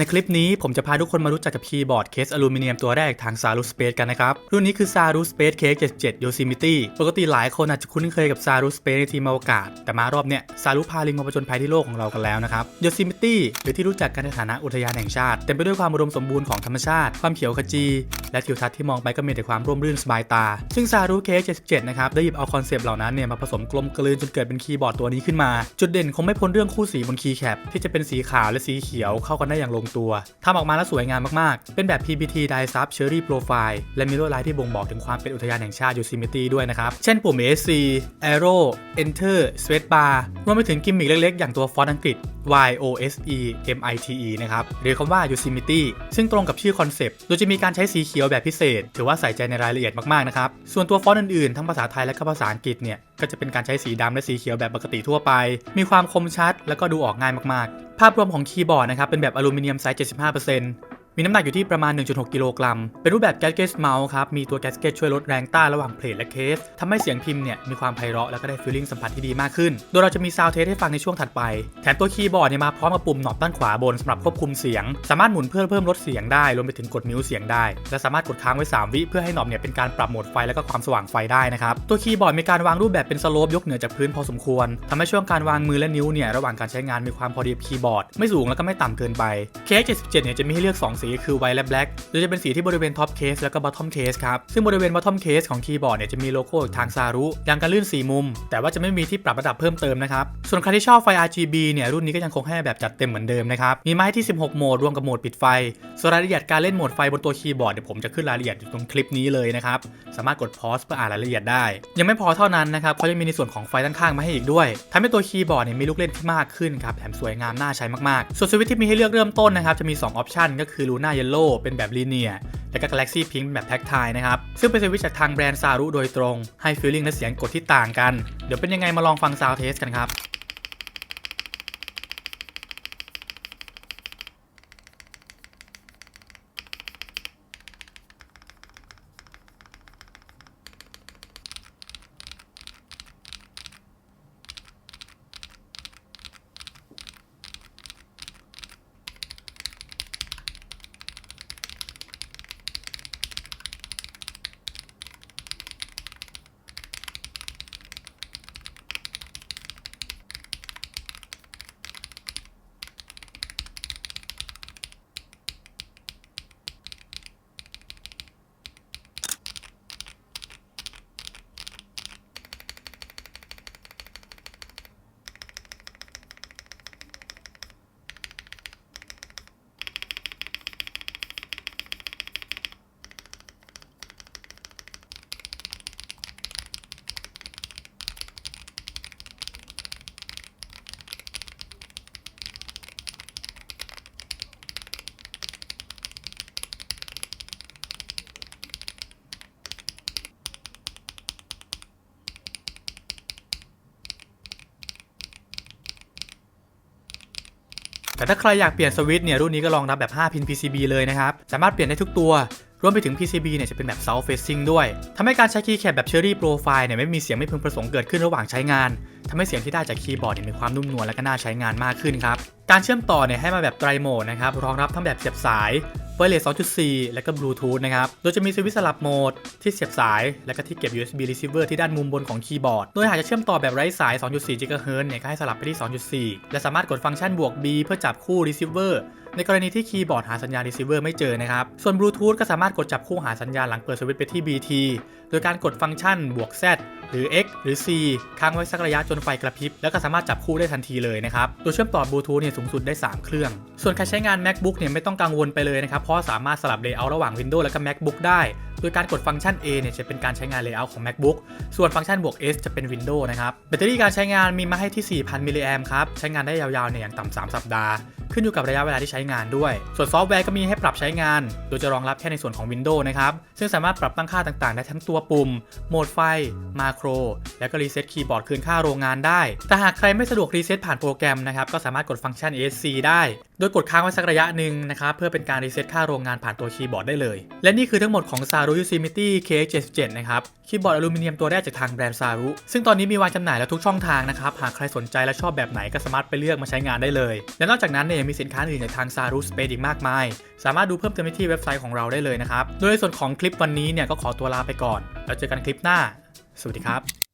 ในคลิปนี้ผมจะพาทุกคนมารู้จักกับคีย์บอร์ดเคสอลูมิเนียมตัวแรกทาง Saru Space กันนะครับ รุ่นนี้คือ Saru Space Case 77 Yosemite ปกติหลายคนอาจจะคุ้นเคยกับ Saru Space ในทีมอวกาศ แต่มารอบเนี้ย Saru พาลิงมาผจญภัยที่โลกของเรากันแล้วนะครับ Yosemite หรือที่รู้จักกันในฐานะอุทยานแห่งชาติ เต็มไปด้วยความอุดมสมบูรณ์ของธรรมชาติ ความเขียวขจี และทิวทัศน์ที่มองไปก็มีแต่ความร่มรื่นสบายตา ซึ่ง Saru Case 77 นะครับได้หยิบเอาคอนเซปต์เหล่านั้นเนี่ยมาผสมกลมกลืนจนเกิดเป็นคีย์บอร์ดตัวนี้ขึ้นมา จุดเด่นคงไม่พ้นเรื่องคู่สีบนคีย์แคปที่จะเป็นสีขาวและสีเขียวเข้ากันได้อย่างลงตัวทำออกมาแล้วสวยงามมากๆ เป็นแบบ PBT Die Sub Cherry Profile และมีลวดลายที่บ่งบอกถึงความเป็นอุทยานแห่งชาติยูซิมิตี้ด้วยนะครับ เช่นปุ่ม ESC Arrow Enter Space Bar รวมไปถึงกิมมิคเล็กๆ อย่างตัวฟอนต์อังกฤษ Y O S E M I T E นะครับหรือคำว่า Yosemite ซึ่งตรงกับชื่อคอนเซปต์โดยจะมีการใช้สีเขียวแบบพิเศษ ถือว่าใส่ใจในรายละเอียดมากๆนะครับส่วนตัวฟอนต์อื่นๆ ทั้งภาษาไทยและก็ภาษาอังกฤษเนี่ยก็จะเป็นการใช้สีดำและสีเขียวแบบปกติทั่วไป มีความคมชัด แล้วก็ดูออกง่ายมากๆ ภาพรวมของคีย์บอร์ดนะครับเป็นแบบอลูมิเนียมไซส์ 75% มีน้ำหนักอยู่ที่ประมาณ 1.6 กิโลกรัม เป็นรูปแบบแกสเกตเมาส์ครับ มีตัวแกสเกตช่วยลดแรงต้านระหว่างเพลทและเคสทำให้เสียงพิมพ์เนี่ยมีความไพเราะแล้วก็ได้ฟีลลิ่งสัมผัสที่ดีมากขึ้น โดยเราจะมีซาวด์เทสให้ฟังในช่วงถัดไป แถมตัวคีย์บอร์ดเนี่ยมาพร้อมกับปุ่มหนอบด้านขวาบนสำหรับควบคุมเสียง สามารถหมุนเพื่อเพิ่มลดเสียงได้รวมไปถึงกดมิวเสียงได้ และสามารถกดค้างไว้ 3 วิเพื่อให้หนอบเนี่ยเป็นการปรับโหมดไฟแล้วก็ความสว่างไฟได้นะครับตัวคีย์บอร์ดมีการวางรูปแบบเป็นสโลปยกเหนือจากพื้นพอสมควรทำให้ช่วงการวางมือและนิ้วเนี่ยระหว่างการใช้งานมีความพอดีคีย์บอร์ดไม่สูงแล้วก็ไม่ต่ำเกินไป KX77 เนี่ยจะมีให้เลือก 2 สีคือ White และ Black โดยจะเป็นสีที่บริเวณท็อปเคสแล้วก็ bottom case ครับซึ่งบริเวณ bottom case ของคีย์บอร์ดเนี่ยจะมีโลโก้ทางซารุยางกันลื่น 4 มุม แต่ว่าจะไม่มีที่ปรับระดับเพิ่มเติมนะครับส่วนใครที่ชอบไฟ RGB เนี่ยรุ่นนี้ก็ยังคงให้แบบจัดเต็มเหมือนเดิมนะครับมีมาให้ที่ 16 โหมดรวมกับโหมดปิดไฟส่วนรายละเอียดการเล่นโหมดไฟบนตัวคีย์บอร์ดเดี๋ยวผมจะขึ้นรายละเอียดอยู่ตรงคลิปนี้เลยนะครับสามารถกด pause เพื่ออ่านรายละเอียดได้ ยังไม่พอเท่านั้นนะครับเขายังมีในส่วนของไฟด้านข้างมาให้อีกด้วยทำให้ตัวคีย์บอร์ดเนี่ยมีลูกเล่นที่มากขึ้นครับแถมสวยงามน่าใช้มากๆส่วนสวิตช์ที่มีให้เลือกเริ่มต้นนะครับจะมี2ออปชันก็คือ Luna Yellow เป็นแบบลีเนียและก็ Galaxy Pink แบบแพ็กไทนะครับ ซึ่งเป็นเซอร์วิตช์จากทางแบรนด์ซารุโดยตรง ให้ฟีลลิ่งและเสียงกดที่ต่างกัน เดี๋ยวเป็นยังไงมาลองฟังซาวเทสกันครับ แต่ถ้าใครอยากเปลี่ยนสวิตช์เนี่ยรุ่นนี้ก็รองรับแบบ 5 พิน PCB เลยนะครับ สามารถเปลี่ยนได้ทุกตัว รวมไปถึง PCB เนี่ยจะเป็นแบบ South Facing ด้วยทำให้การใช้คีย์แคปแบบ Cherry Profile เนี่ยไม่มีเสียงไม่พึงประสงค์เกิดขึ้นระหว่างใช้งานทำให้เสียงที่ได้จากคีย์บอร์ดเนี่ยมีความนุ่มนวลและก็น่าใช้งานมากขึ้นครับ การเชื่อมต่อเนี่ยให้มาแบบไตรโหมดนะครับ รองรับทั้งแบบเสียบสาย Wireless 2.4 และก็ Bluetooth นะครับ โดยจะมีสวิตช์สลับโหมดที่เสียบสาย และก็ที่เก็บ USB receiver ที่ด้านมุมบนของคีย์บอร์ด โดยหากจะเชื่อมต่อแบบไร้สาย 2.4 GHz เนี่ยก็ให้สลับไปที่ 2.4 และสามารถกดฟังก์ชันบวก B เพื่อจับคู่ receiver ในกรณีที่คีย์บอร์ดหาสัญญาณ receiver ไม่เจอนะครับ ส่วน Bluetooth ก็สามารถกดจับคู่หาสัญญาณหลังเปิดสวิตช์ไปที่ BT โดยการกดฟังก์ชันบวก Z หรือ X หรือ C ค้างไว้สักระยะจนไฟกระพริบ แล้วก็สามารถจับคู่ได้ทันทีเลยนะครับ ตัวเชื่อมต่อบลูทูธเนี่ยสูงสุดได้ 3 เครื่อง ส่วนใครใช้งาน MacBook เนี่ยไม่ต้องกังวลไปเลยนะครับ เพราะสามารถสลับเลเยอร์ระหว่าง Windows และก็ MacBook ได้ โดยการกดฟังก์ชัน A เนี่ยจะเป็นการใช้งาน layout ของ MacBook ส่วนฟังก์ชันบวก S จะเป็น Windows นะครับ แบตเตอรี่การใช้งานมีมาให้ที่ 4,000 มิลลิแอมครับ ใช้งานได้ยาวๆเนี่ยอย่างต่ำ3 สัปดาห์ ขึ้นอยู่กับระยะเวลาที่ใช้งานด้วย ส่วนซอฟต์แวร์ก็มีให้ปรับใช้งาน โดยจะรองรับแค่ในส่วนของ Windows นะครับ ซึ่งสามารถปรับตั้งค่าต่างๆ ได้ทั้งตัวปุ่ม โหมดไฟ มาโคร และก็รีเซ็ตคีย์บอร์ดคืนค่าโรงงานได้ แต่หากใครไม่สะดวกรีเซ็ตผ่านโปรแกรมนะครับ ก็สามารถกดฟังก์ชัน ESC ได้ โดยกดค้างไว้สักระยะหนึ่งนะครับ เพื่อเป็นการรีเซ็ตค่าโรงงานผ่านตัวคีย์บอร์ดได้เลย และนี่คือทั้งหมดของ s a r Saru Yosemite KX77 นะครับ คีย์บอร์ดอลูมิเนียมตัวแรกจากทางแบรนด์ซารุซึ่งตอนนี้มีวางจำหน่ายแล้วทุกช่องทางนะครับ หากใครสนใจและชอบแบบไหนก็สามารถไปเลือกมาใช้งานได้เลย และนอกจากนั้นเนี่ยยังมีสินค้าอื่นจากทางซารุสเปซอีกมากมาย สามารถดูเพิ่มเติมได้ที่เว็บไซต์ของเราได้เลยนะครับ โดยในส่วนของคลิปวันนี้เนี่ยก็ขอตัวลาไปก่อน แล้วเจอกันคลิปหน้า สวัสดีครับ